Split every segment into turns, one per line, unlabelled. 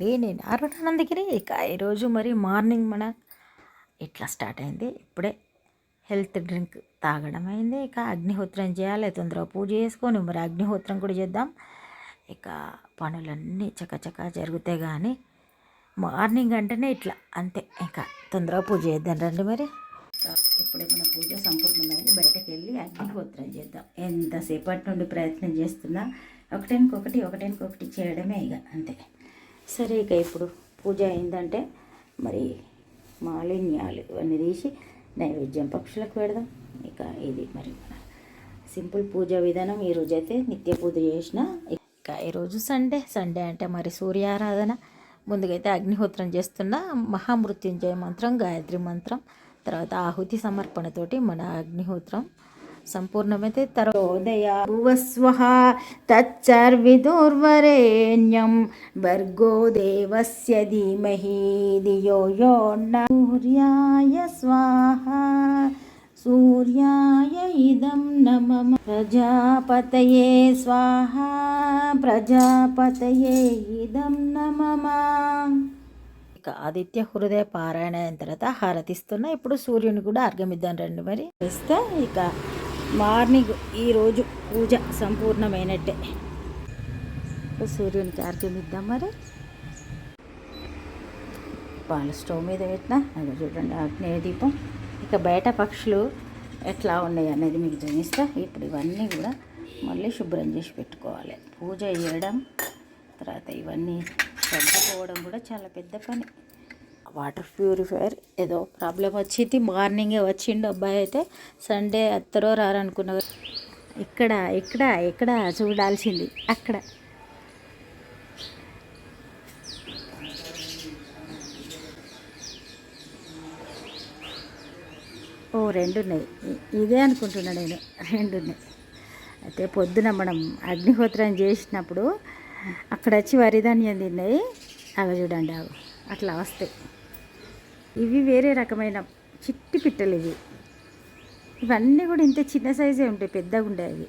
అండి. నేను అరుణానందగిరి. ఇక ఈరోజు మరి మార్నింగ్ మన ఇట్లా స్టార్ట్ అయింది? ఇప్పుడే హెల్త్ డ్రింక్ తాగడం అయింది. ఇక అగ్నిహోత్రం చేయాలి. తొందరగా పూజ చేసుకొని మరి అగ్నిహోత్రం కూడా చేద్దాం. ఇక పనులన్నీ చకచకా జరుగుతాయి కానీ మార్నింగ్ అంటేనే ఇట్లా అంతే. ఇంకా తొందరగా పూజ చేద్దాం రండి మరి. ఇప్పుడే మన పూజ సంపూర్ణమైంది. బయటకు వెళ్ళి అగ్నిహోత్రం చేద్దాం. ఎంతసేపటి నుండి ప్రయత్నం చేస్తున్నా ఒకటేనికొకటి ఒకటేనికొకటి చేయడమే ఇక అంతే. సరే ఇక ఇప్పుడు పూజ అయిందంటే మరి మాలిన్యాలు ఇవన్నీ తీసి నైవేద్యం పక్షులకు పెడదాం. ఇక ఇది మరి మన సింపుల్ పూజ విధానం. ఈరోజు అయితే నిత్య పూజ చేసిన ఇక ఈరోజు సండే. సండే అంటే మరి సూర్యారాధన. ముందుగైతే అగ్నిహోత్రం చేస్తున్న మహామృత్యుంజయ మంత్రం గాయత్రి మంత్రం తర్వాత ఆహుతి సమర్పణతోటి మన అగ్నిహోత్రం. సంపూర్ణమైతే తరోదయ భువస్వః తచ్చర్విదుర్వరేణ్యం భర్గో దేవస్య ధీమహి ధియో యో సూర్యాయ స్వాహ సూర్యాయ ఇదం నమమ ప్రజాపతయే స్వాహ ప్రజాపతయే ఇదం నమ ఇక ఆదిత్య హృదయ పారాయణ అయిన తర్వాత హారతిస్తున్నా ఇప్పుడు సూర్యుని కూడా అర్ఘమిద్దాం రండి మరి. ఇస్తే ఇక మార్నింగ్ ఈరోజు పూజ సంపూర్ణమైనట్టే. సూర్యునికి అర్ఘమిద్దాం మరి. పాల స్టవ్ మీద పెట్టిన అది చూడండి ఆగ్నేయ దీపం. ఇక బయట పక్షులు ఎట్లా ఉన్నాయి అనేది మీకు చూపిస్తా. ఇప్పుడు ఇవన్నీ కూడా మళ్ళీ శుభ్రం చేసి పెట్టుకోవాలి. పూజ చేయడం తర్వాత ఇవన్నీ సర్దుకోవడం కూడా చాలా పెద్ద పని. వాటర్ ప్యూరిఫైయర్ ఏదో ప్రాబ్లం వచ్చింది. మార్నింగే వచ్చిండు అబ్బాయి అయితే. సండే అత్తరో రారనుకున్న ఇక్కడ ఇక్కడ ఇక్కడ చూడాల్సింది. అక్కడ. ఓ రెండు ఉన్నాయి ఇదే అనుకుంటున్నా నేను. రెండు ఉన్నాయి అయితే పొద్దున మనం అగ్నిహోత్రం చేసినప్పుడు అక్కడ వచ్చి వరిధాన్యం తిన్నాయి. అవి చూడండి అవి. అట్లా వస్తాయి. ఇవి వేరే రకమైన చిట్టి పిట్టలు ఇవి. ఇవన్నీ కూడా ఇంత చిన్న సైజే ఉంటాయి పెద్దగా ఉండేవి.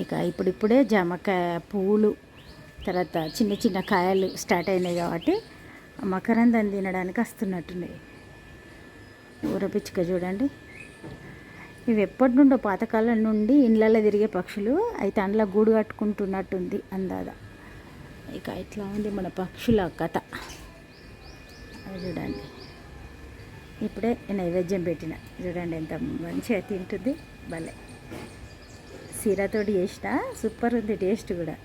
ఇక ఇప్పుడిప్పుడే జామకాయ పూలు తర్వాత చిన్న చిన్న కాయలు స్టార్ట్ అయినాయి కాబట్టి మకరందం తినడానికి వస్తున్నట్టున్నాయి. ఊరపిచ్చుక చూడండి. ఇవి ఎప్పటి నుండో పాతకాలం నుండి ఇండ్లలో తిరిగే పక్షులు అయితే అందులో గూడు కట్టుకుంటున్నట్టుంది అందాద ఇక ఇట్లా ఉంది మన పక్షుల కథ. చూడండి. ఇప్పుడే నైవేద్యం పెట్టిన. చూడండి ఎంత మంచిగా తింటుంది. భలే. సీరతోటి చేసిన సూపర్ ఉంది టేస్ట్ కూడా.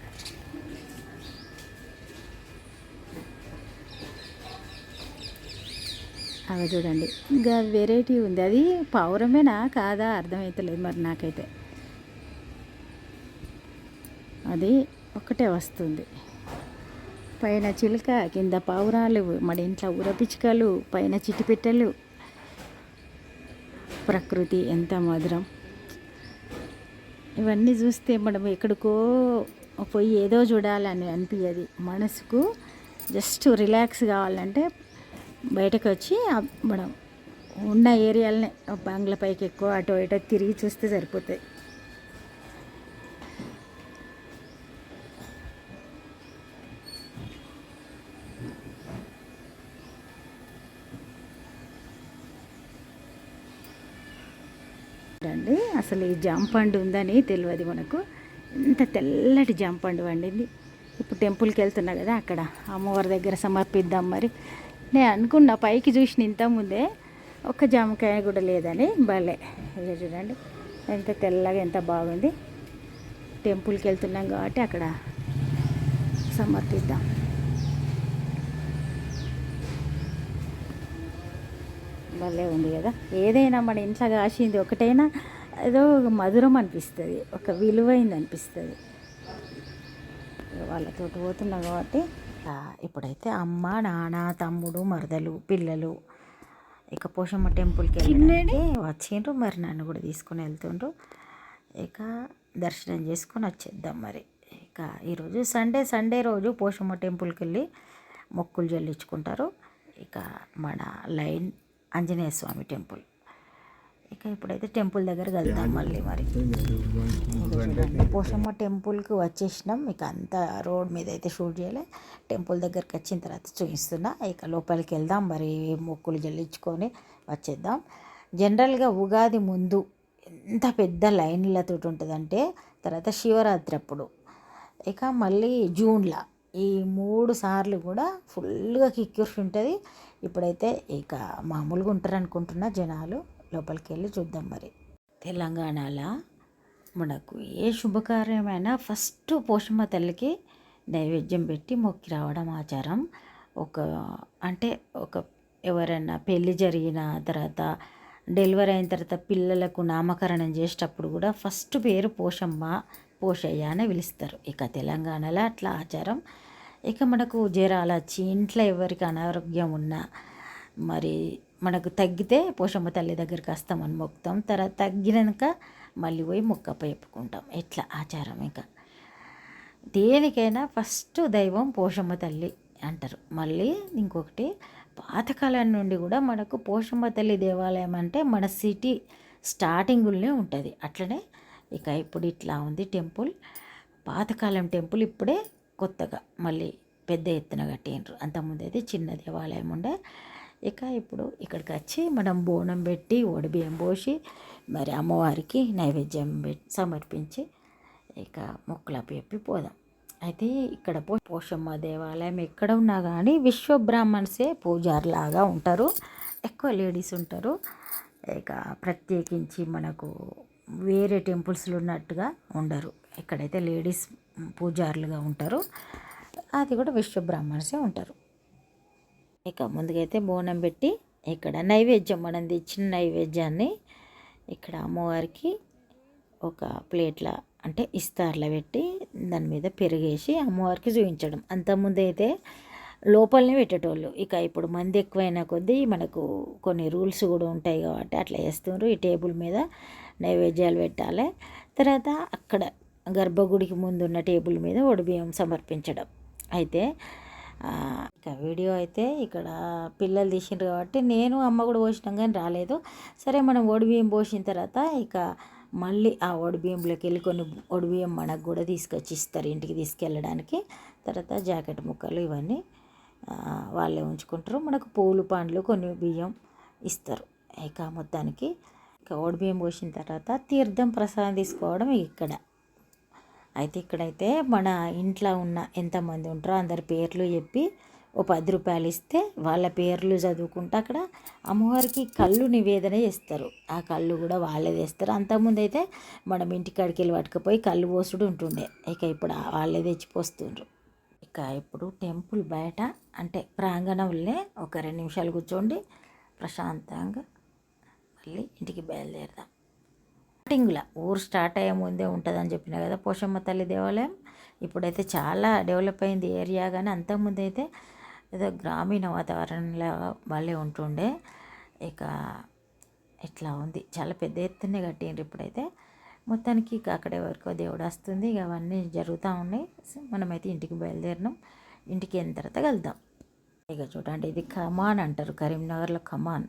అవి చూడండి. ఇంకా వెరైటీ ఉంది. అది పౌరమేనా కాదా? అర్థమవుతలేదు మరి నాకైతే. అది ఒకటే వస్తుంది. పైన చిలుక కింద పావురాలు మన ఇంట్లో ఊరపిచ్చుకలు పైన చిటిపిట్టలు ప్రకృతి ఎంత మధురం. ఇవన్నీ చూస్తే మనం ఎక్కడికో పోయి ఏదో చూడాలని అనిపించదు మనసుకు జస్ట్ రిలాక్స్ కావాలంటే బయటకు వచ్చి మనం ఉన్న ఏరియాలనే బంగ్లా పైకి ఎక్కువ అటు ఇటు తిరిగి చూస్తే సరిపోతాయి. అండి అసలు ఈ జాంపండు ఉందని తెలియదు మనకు. ఇంత తెల్లటి జాంపండు వండింది ఇప్పుడు టెంపుల్కి వెళ్తున్నా కదా అక్కడ అమ్మవారి దగ్గర సమర్పిద్దాం మరి. నేను అనుకున్నా పైకి చూసిన ఇంత ముందే ఒక్క జామకాయ కూడా లేదని భలే. చూడండి ఎంత తెల్లగా ఎంత బాగుంది. టెంపుల్కి వెళ్తున్నాం కాబట్టి అక్కడ సమర్పిద్దాం. భలే ఉంది కదా. ఏదైనా మన ఇంట్లో కాసింది ఒకటైనా ఏదో ఒక మధురం అనిపిస్తుంది ఒక విలువైంది అనిపిస్తుంది. వాళ్ళతో పోతున్నా కాబట్టి. ఇప్పుడైతే అమ్మ నాన్న తమ్ముడు మరదలు పిల్లలు ఇక పోషమ్మ టెంపుల్కి వెళ్ళి వచ్చిండ్రు. మరి నన్ను కూడా తీసుకొని వెళ్తుండ్రు. ఇక దర్శనం చేసుకొని వచ్చేద్దాం మరి. ఇక ఈరోజు సండే సండే రోజు పోషమ్మ టెంపుల్కి వెళ్ళి మొక్కులు చెల్లించుకుంటారు ఇక మన లైన్ ఆంజనేయ స్వామి టెంపుల్.
ఇక ఇప్పుడైతే టెంపుల్ దగ్గరికి వెళ్దాం మళ్ళీ మరి. పోషమ్మ టెంపుల్కి వచ్చేసినాం. ఇక అంతా రోడ్ మీద అయితే షూట్ చేయలే. టెంపుల్ దగ్గరికి వచ్చిన తర్వాత చూపిస్తున్నా. ఇక లోపలికి వెళ్దాం. మరి మొక్కులు చెల్లించుకొని వచ్చేద్దాం. జనరల్గా ఉగాది ముందు ఎంత పెద్ద లైన్లతో ఉంటుందంటే తర్వాత శివరాత్రి అప్పుడు. ఇక మళ్ళీ జూన్లో. ఈ మూడు సార్లు కూడా ఫుల్గా కిక్కిర్సి ఉంటుంది. ఇప్పుడైతే ఇక మామూలుగా ఉంటారు అనుకుంటున్న జనాలు లోపలికి వెళ్ళి చూద్దాం మరి. తెలంగాణలో? మనకు ఏ శుభకార్యమైనా ఫస్ట్ పోషమ్మ తల్లికి నైవేద్యం పెట్టి మొక్కి రావడం ఆచారం. ఒక అంటే ఒక ఎవరైనా పెళ్ళి జరిగిన తర్వాత డెలివరీ అయిన తర్వాత పిల్లలకు నామకరణం చేసేటప్పుడు కూడా ఫస్ట్ పేరు పోషమ్మ. పోషయ్య అని పిలుస్తారు. ఇక తెలంగాణలో అట్లా ఆచారం. ఇక మనకు జ్వరాలు వచ్చి ఇంట్లో ఎవరికి అనారోగ్యం ఉన్నా మరి మనకు తగ్గితే పోషమ్మ తల్లి దగ్గరికి వస్తామని మొక్కుతాం తర్వాత తగ్గినాక మళ్ళీ పోయి మొక్క చెప్పుకుంటాం ఎట్లా ఆచారం ఇంకా. దేనికైనా ఫస్ట్ దైవం పోషమ్మ తల్లి అంటారు. మళ్ళీ ఇంకొకటి పాతకాలం నుండి కూడా మనకు పోషమ్మ తల్లి దేవాలయం అంటే మన సిటీ స్టార్టింగుల్నే ఉంటుంది. అట్లనే ఇక ఇప్పుడు ఇట్లా ఉంది టెంపుల్. పాతకాలం టెంపుల్ ఇప్పుడే కొత్తగా మళ్ళీ పెద్ద ఎత్తున కట్టిండ్రు. అంతకుముందు అయితే చిన్న దేవాలయం ఉండే. ఇక ఇప్పుడు ఇక్కడికి వచ్చి మనం బోనం పెట్టి ఒడిబియ్యం పోసి మరి అమ్మవారికి నైవేద్యం పెట్టి సమర్పించి ఇక మొక్కలు చెప్పి పోదాం. అయితే ఇక్కడ పో పోషమ్మ దేవాలయం ఎక్కడ ఉన్నా కానీ విశ్వ బ్రాహ్మణ్సే పూజారులాగా ఉంటారు. ఎక్కువ లేడీస్ ఉంటారు. ఇక ప్రత్యేకించి మనకు వేరే టెంపుల్స్లో ఉన్నట్టుగా ఉండరు. ఇక్కడైతే లేడీస్ పూజారులుగా ఉంటారు అది కూడా విశ్వ బ్రాహ్మణ్సే ఉంటారు. ఇక ముందుకైతే బోనం పెట్టి ఇక్కడ నైవేద్యం మనం తెచ్చిన నైవేద్యాన్ని ఇక్కడ అమ్మవారికి ఒక ప్లేట్ల అంటే ఇస్తార్లో పెట్టి దాని మీద పెరిగేసి అమ్మవారికి చూపించడం. అంతకుముందు అయితే లోపలనే పెట్టేటోళ్ళు. ఇక ఇప్పుడు మంది ఎక్కువైన కొద్దీ మనకు కొన్ని రూల్స్ కూడా ఉంటాయి కాబట్టి అట్లా చేస్తున్నారు ఈ టేబుల్ మీద నైవేద్యాలు పెట్టాలి. తర్వాత అక్కడ గర్భగుడికి ముందు ఉన్న టేబుల్ మీద ఒడిబియ్యం సమర్పించడం. అయితే ఇంకా ఇక వీడియో అయితే ఇక్కడ పిల్లలు తీసిండ్రు కాబట్టి నేను అమ్మ కూడా పోసినాం కానీ రాలేదు. సరే మనం ఒడిబియ్యం పోసిన తర్వాత ఇక మళ్ళీ ఆ ఒడిబియ్యంలోకి వెళ్ళి కొన్ని ఒడిబియ్యం మనకు కూడా తీసుకొచ్చి ఇస్తారు ఇంటికి తీసుకెళ్ళడానికి. తర్వాత జాకెట్ ముక్కలు ఇవన్నీ వాళ్ళే ఉంచుకుంటారు. మనకు పూలు పండ్లు కొన్ని బియ్యం ఇస్తారు. ఇక మొత్తానికి ఇక పోసిన తర్వాత తీర్థం ప్రసాదం తీసుకోవడం ఇక్కడ. అయితే ఇక్కడైతే మన ఇంట్లో ఉన్న ఎంతమంది ఉంటారో అందరి పేర్లు చెప్పి ఓ పది రూపాయలు ఇస్తే వాళ్ళ పేర్లు చదువుకుంటూ అక్కడ అమ్మవారికి కళ్ళు నివేదన చేస్తారు. ఆ కళ్ళు కూడా వాళ్ళే తెస్తారు. అంతకుముందు అయితే మనం ఇంటికాడికి వెళ్ళి పట్టుకుపోయి కళ్ళు పోసుడు ఉంటుండే. ఇక ఇప్పుడు వాళ్ళే తెచ్చిపోస్తుండ్రు ఇక ఇప్పుడు టెంపుల్ బయట అంటే ప్రాంగణంలో ఒక రెండు నిమిషాలు కూర్చోండి. ప్రశాంతంగా మళ్ళీ ఇంటికి బయలుదేరదాం. స్టార్టింగ్లో ఊరు స్టార్ట్ అయ్యే ముందే ఉంటుందని చెప్పిన కదా పోషమ్మ తల్లి దేవాలయం. ఇప్పుడైతే చాలా డెవలప్ అయింది ఏరియా కానీ అంతకుముందు అయితే ఏదో గ్రామీణ వాతావరణంలో వాళ్ళే ఉంటుండే. ఇక ఇట్లా ఉంది. చాలా పెద్ద ఎత్తునే కట్టిండ్రు ఇప్పుడైతే. మొత్తానికి ఇక అక్కడే వరకు దేవుడు వస్తుంది. ఇక అవన్నీ జరుగుతూ ఉన్నాయి. మనమైతే ఇంటికి బయలుదేరినాం. ఇంటికి వెళ్ళిన తర్వాత వెళ్దాం ఇక చూడండి ఇది కమాన్ అంటారు. కరీంనగర్లో కమాన్.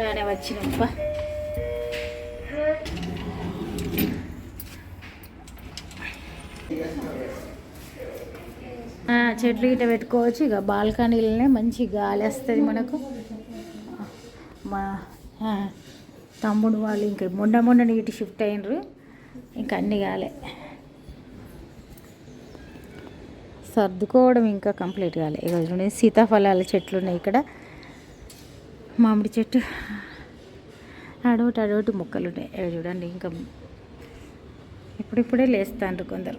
రానే వచ్చినప్ప. చెట్లు గిట్ట పెట్టుకోవచ్చు. ఇక బాల్కనీలనే మంచి గాలి వస్తుంది మనకు. మా తమ్ముడు వాళ్ళు ఇంకా మొన్న మొన్న నీటి షిఫ్ట్ అయినరు. ఇంకా అన్ని కాలే సర్దుకోవడం ఇంకా కంప్లీట్ కాలే. ఇక చూడండి సీతాఫలాల చెట్లు ఉన్నాయి ఇక్కడ. మామిడి చెట్టు. అడోటి అడోటి మొక్కలు ఉన్నాయి ఇవి చూడండి ఇంకా ఇప్పుడిప్పుడే లేస్తాండ్రు కొందరు.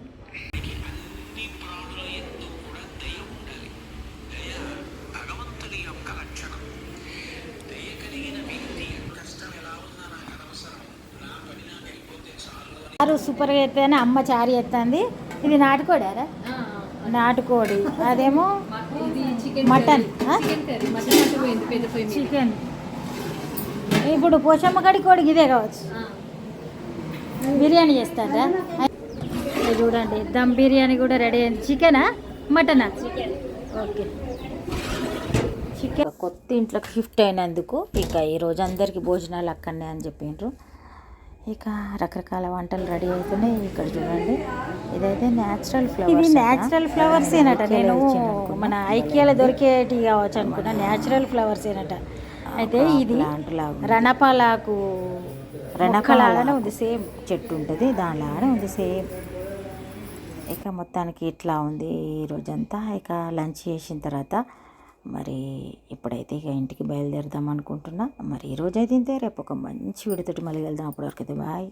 చారు సూపర్గా ఎత్తాను అమ్మ చారు ఎత్తాంది ఇది నాటుకోడారా? నాటుకోడి. అదేమో మటన్?
చికెన్
ఇప్పుడు పోషమ్మ కడి కోడికి ఇదే కావచ్చు. బిర్యానీ చేస్తారా చూడండి దమ్ బిర్యానీ కూడా రెడీ అయింది. చికెనా? మటనా?
చికెన్.
ఓకే. చికెన్. కొత్త ఇంట్లోకి షిఫ్ట్ అయినందుకు ఇక ఈరోజు అందరికీ భోజనాలు అక్కడనే అని చెప్పిండ్రు ఇక రకరకాల వంటలు రెడీ అవుతున్నాయి. ఇక్కడ చూడండి. ఇదైతే న్యాచురల్ ఫ్లవర్స్
ఇది న్యాచురల్ ఫ్లవర్స్ ఏనట. నేను మన ఐక్యాలో దొరికేటి కావచ్చు అనుకున్నా. న్యాచురల్ ఫ్లవర్స్ ఏనట. అయితే ఇది రణపాలాకు
రణకలాగానే
ఉంది. సేమ్
చెట్టు ఉంటుంది. దానిలాగానే ఉంది. సేమ్. ఇక మొత్తానికి ఇట్లా ఉంది ఈ రోజంతా. ఇక లంచ్ చేసిన తర్వాత మరి ఇప్పుడైతే ఇక ఇంటికి బయలుదేరదాం అనుకుంటున్నా. మరి ఈ రోజు అయితే ఇంతే. రేపు ఒక మంచి విడతటి మళ్ళీ వెళ్దాం. అప్పటివరకు అయితే బాయ్.